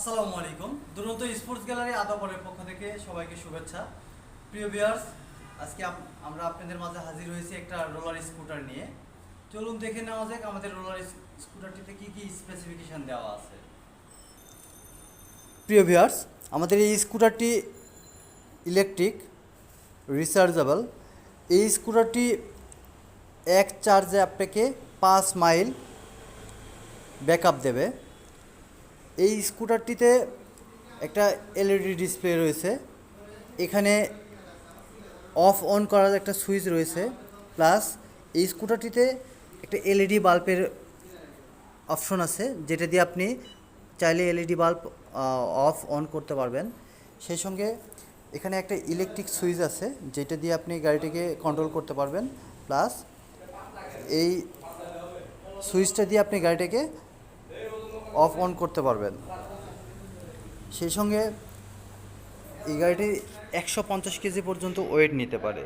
আসসালামু আলাইকুম। দুরন্ত স্পোর্টস গ্যালারি আদাবরের পক্ষ থেকে সবাইকে শুভেচ্ছা। প্রিয় ভিউয়ার্স, আজকে আমরা আপনাদের মাঝে হাজির হয়েছি একটা রোলার স্কুটার নিয়ে। চলুন দেখে নেওয়া যাক আমাদের রোলার স্কুটারটিতে কি কি স্পেসিফিকেশন দেওয়া আছে। প্রিয় ভিউয়ার্স, আমাদের এই স্কুটারটি ইলেকট্রিক রিচার্জেবল এই স্কুটারটি এক চার্জে আপনাকে পাঁচ মাইল ব্যাকআপ দেবে। এই স্কুটারটিতে একটা এলইডি ডিসপ্লে রয়েছে। এখানে অফ অন করার একটা সুইচ রয়েছে। প্লাস এই স্কুটারটিতে একটা এলইডি বাল্বের অপশন আছে, যেটা দিয়ে আপনি চাইলে এলইডি বাল্ব অফ অন করতে পারবেন। সেই সঙ্গে এখানে একটা ইলেকট্রিক সুইচ আছে, যেটা দিয়ে আপনি গাড়িটিকে কন্ট্রোল করতে পারবেন। প্লাস এই সুইচটা দিয়ে আপনি গাড়িটাকে অফ অন করতে পারবেন। সেই সঙ্গে এই গাড়িটি একশো পঞ্চাশ কেজি পর্যন্ত ওয়েট নিতে পারে।